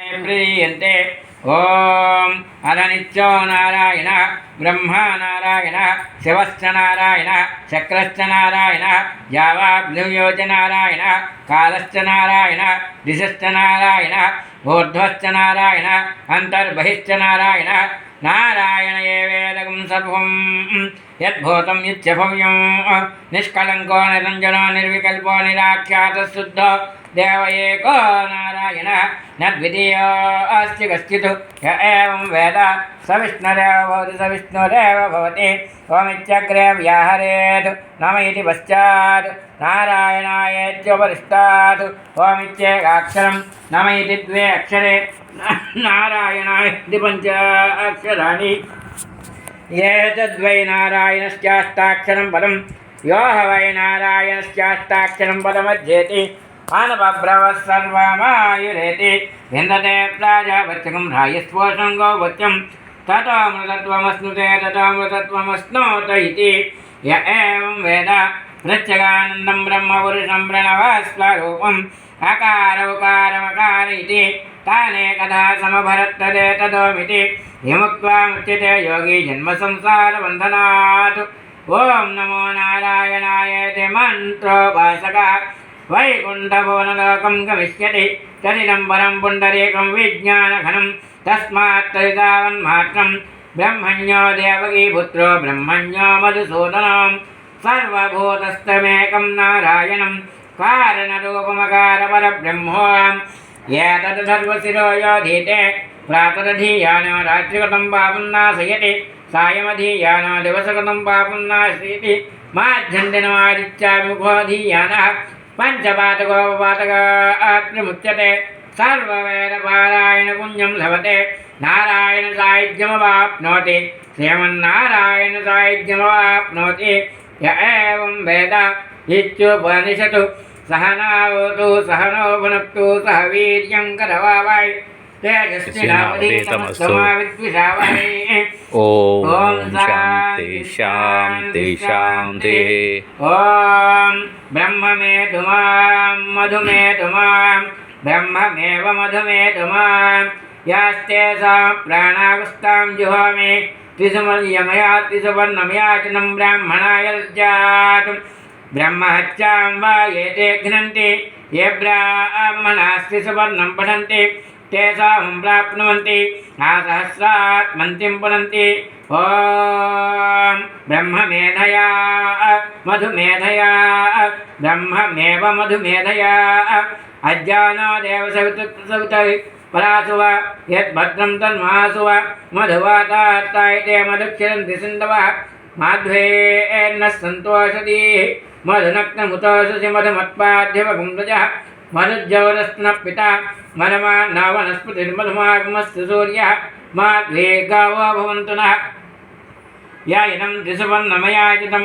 ప్రీయంతే ఓం అననిత్యో నారాయణ బ్రహ్మ నారాయణ శివశ్చ నారాయణ చక్రశ్చ నారాయణ యావాగ్నియోజ నారాయణ కాలశ్చ నారాయణ దిశశ్చ నారాయణ ఊర్ధ్వశ్చ నారాయణ అంతర్బహిశ్చ నారాయణ నారాయణ ఏ వేదకం సర్వం యద్భూతం యచ్చభవ్యం నిష్కళంకో నిరంజనో నిర్వికల్పో నిరాఖ్యాత శుద్ధ దేవ ఏకో నారాయణ నద్వితీయో అస్తి కశ్చిత్ య ఏవం వేద స విష్ణురేవ భవతి స విష్ణురేవ భవతి ఓమిత్యగ్రే వ్యాహరేత్ నమ ఇతి పశ్చాత్. నారాయణాయేత్యుపరిష్టాత్ ఓమిత్యేకాక్షరం నమ ఇతి ద్వే అక్షరే. నారాయణాయ ఇది పంచ అక్షరాణి ఏతద్వై నారాయణశ్చాష్టాక్షరం పదం. యో హ వై నారాయణశ్చాష్టాక్షరం పదమధ్యేతి. మానవబ్రవ సర్వమాయురేతి. విందతే ప్రాజాపత్యకం రాయస్పోషం గోపత్యం తథామృతత్వమశ్నుతే తథామృతత్వమశ్నోత ఇతి య ఏం వేద ప్రత్యగానందం బ్రహ్మపురుషం ప్రణవస్వరూపం అకార ఉకారమకార తానే కదా సమభరత్తదే తదోమితి. విముక్త్వా ముచ్యతే యోగి జన్మ సంసార బంధనాత్. ఓం నమో నారాయణాయేతి మంత్రోపాసక. వైకుంఠభువనలోకం గమిష్యతి. తదిదం పరం పుండరీకం విజ్ఞానఘనం. तस्मात्तैतावन्मात्रं ब्रह्मण्यो देवकीपुत्रो ब्रह्मण्यो मधुसूदनं सर्वभूतस्तमेकं नारायणं कारणरूपमकारपरब्रह्मोऽहम् एतत् सर्वशिरो योधीते प्रातरधीयानो रात्रिकृतं पापं नाशयति, सायमधीयानो दिवसकृतं पापं नाशयति। माध्यन्दिनमादित्यामुखोऽधीयानः पञ्चपातकोपपातकात्रिमुच्यते పంచపాతకోపపాతకాత్రిముచ్యతే సర్వవేదపారాయణ పుణ్యం లభతే. నారాయణ సాయుధ్యమవాప్నోతి. శ్రీమన్నారాయణ సాయుధ్యమవాప్నోతి. య వేద? ఇత్యుపనిషతు సహనావతు సహనో భునక్తు సహ వీర్యం తేజస్వినావధీతమస్తమావిద్విషావై ఓం శాంతి శాంతి శాంతి ఓం బ్రహ్మమేధుమాం మధుమేధుమాం బ్రహ్మమేవ మధుమేధుమాం యాస్తే సా ప్రాణాగుస్తాం జుహామి త్రిసుమయమయా త్రిసువర్ణమయాచనం బ్రాహ్మణాయ జాత్ బ్రహ్మహత్యాం వా ఏతే ఘ్నంతి ఏ బ్రాహ్మణాస్తి సువర్ణం పఠంతి తేషాం ప్రాప్నువంతి ఆ సహస్రాత్ మంతిం పునంతి ఓం బ్రహ్మమేధయా మధుమేధయా బ్రహ్మమేవ మధుమేధయా अज्ञानादेव सवितसवितैः परासु वा यद्भद्रं तन्मासु वा मधुवातात्तायते मधुक्षरन्ति सिन्धवः। माध्वेन्नः सन्तोषतीः मधुनक्तमुतोषसि मधुमत्पाद्यवपुंसजः। मनुज्जौरस्नः पिता मनमा न वनस्पतिर्मधुमागमस्तु सूर्यः। माध्वे गावो भवन्तु नः। यायनं त्रिसुवर्णमयाजितं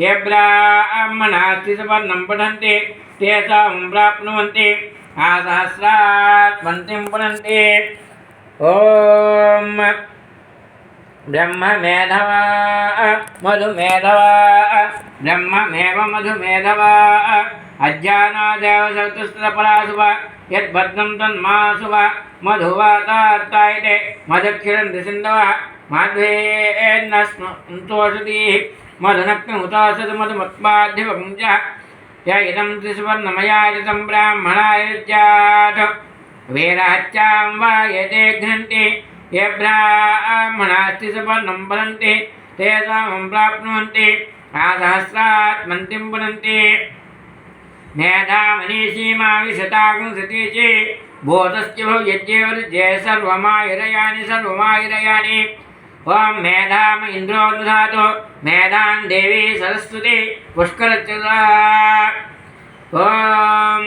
ఏ బ్రాహ్మణాస్తి సువర్ణం పఠంతి తేషాం ప్రాప్నువంతే ఆ సహస్రాత్ పంక్తిం పునంతి ఓం బ్రహ్మమేధవా మధుమేధవా బ్రహ్మమేవ మధుమేధవా అజ్ఞానాదేవ సతుస్త్రపరాసువ యద్భద్రం తన్మాసువ మధువాతార్తాయితే మధుక్షిరం దిశిందవ మాధ్వేన్న సంతోషతి మధునక్తముతాసతి మధుమత్పాధ్యవపుంజ య ఇదం త్రిసువర్ణమయాజితం బ్రాహ్మణాయ జాత్ వీరహత్యాం వా యతే ఘ్నంతి ఏ బ్రాహ్మణాస్తి సువర్ణం పదంతి తేషాం ప్రాప్నువంతి ఆ సహస్రాత్ మంతిం పునంతి మేధామనీషీమా విశతాకం సతీచి ఓం మేధామ ఇంద్రోనుధాతు మేధాం దేవి సరస్వతి పుష్కరచదా ఓం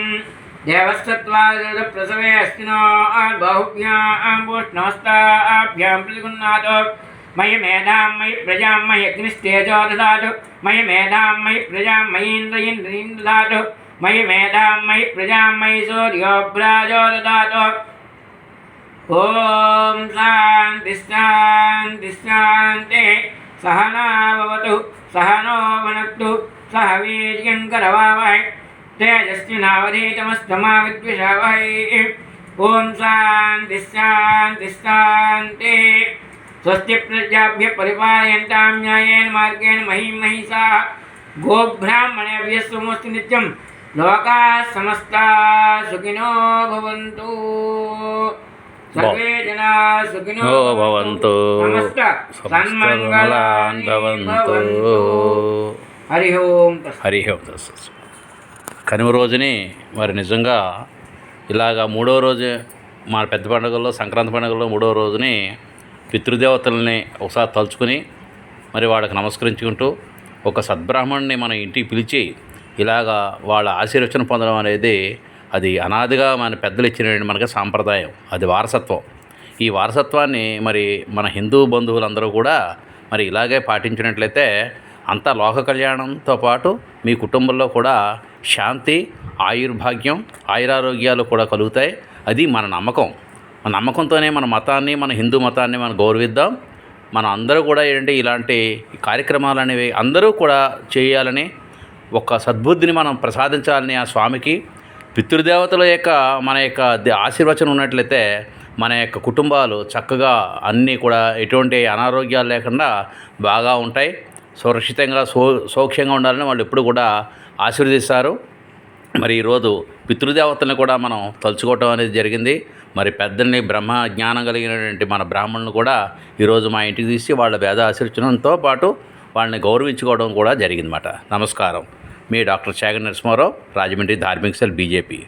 దేవస్తత్వాద ప్రసవే అస్తినో బాహుభ్యాం పూష్ణమస్తాభ్యాం ప్రతిగుణాతో మయి మేధాం మయి ప్రజాం మయి అగ్నిస్తేజో దదాతు మయి మేధాం మయి ప్రజాం మయీంద్ర మయి మేధాం మయి ప్రజాం మయి సూర్యోభ్రాజో దదాతు ॐ शान्तिश्शान्ति सहना सहनो वनक्तु सह वीर्यङ्करवावहै तेजस्विनावधीतमस्तमाविद्विषावहै। ॐ शान्तिश्शान्तिश्शान्तिः स्वस्ति प्रजाभ्यः परिपालयन्तां न्यायेन मार्गेण महीं महिषा। गोब्राह्मणेभ्यः सुमोऽस्तु नित्यं, लोकाः समस्ता सुखिनो भवन्तु। హరి కనుమ రోజుని మరి నిజంగా ఇలాగా మూడో రోజు మా పెద్ద పండుగల్లో సంక్రాంతి పండుగల్లో మూడో రోజుని పితృదేవతల్ని ఒకసారి తలుచుకుని మరి వాళ్ళకి నమస్కరించుకుంటూ ఒక సద్బ్రాహ్మణ్ణి మన ఇంటికి పిలిచి ఇలాగా వాళ్ళ ఆశీర్వచనం పొందడం అనేది అది అనాదిగా మన పెద్దలు ఇచ్చిన మనకి సాంప్రదాయం అది వారసత్వం. ఈ వారసత్వాన్ని మరి మన హిందూ బంధువులందరూ కూడా మరి ఇలాగే పాటించినట్లయితే అంత లోక కళ్యాణంతో పాటు మీ కుటుంబంలో కూడా శాంతి ఆయుర్భాగ్యం ఆయురారోగ్యాలు కూడా కలుగుతాయి. అది మన నమ్మకం. మన నమ్మకంతోనే మన మతాన్ని మన హిందూ మతాన్ని మనం గౌరవిద్దాం. మనం అందరూ కూడా ఏంటంటే ఇలాంటి కార్యక్రమాలు అనేవి అందరూ కూడా చేయాలని ఒక సద్బుద్ధిని మనం ప్రసాదించాలని ఆ స్వామికి పితృదేవతల యొక్క మన యొక్క ఆశీర్వచనం ఉన్నట్లయితే మన యొక్క కుటుంబాలు చక్కగా అన్నీ కూడా ఎటువంటి అనారోగ్యాలు లేకుండా బాగా ఉంటాయి. సురక్షితంగా సో సౌఖ్యంగా ఉండాలని వాళ్ళు ఎప్పుడు కూడా ఆశీర్వదిస్తారు. మరి ఈరోజు పితృదేవతలను కూడా మనం తలుచుకోవటం అనేది జరిగింది. మరి పెద్దల్ని బ్రహ్మ జ్ఞానం కలిగినటువంటి మన బ్రాహ్మణులు కూడా ఈరోజు మా ఇంటికి తీసి వాళ్ళ వేద ఆశీర్వచనంతో పాటు వాళ్ళని గౌరవించుకోవడం కూడా జరిగిందన్నమాట. నమస్కారం. మీ డాక్టర్ చాగ నరసింహారావు రాజమండ్రి ధార్మిక సెల్ బీజేపీ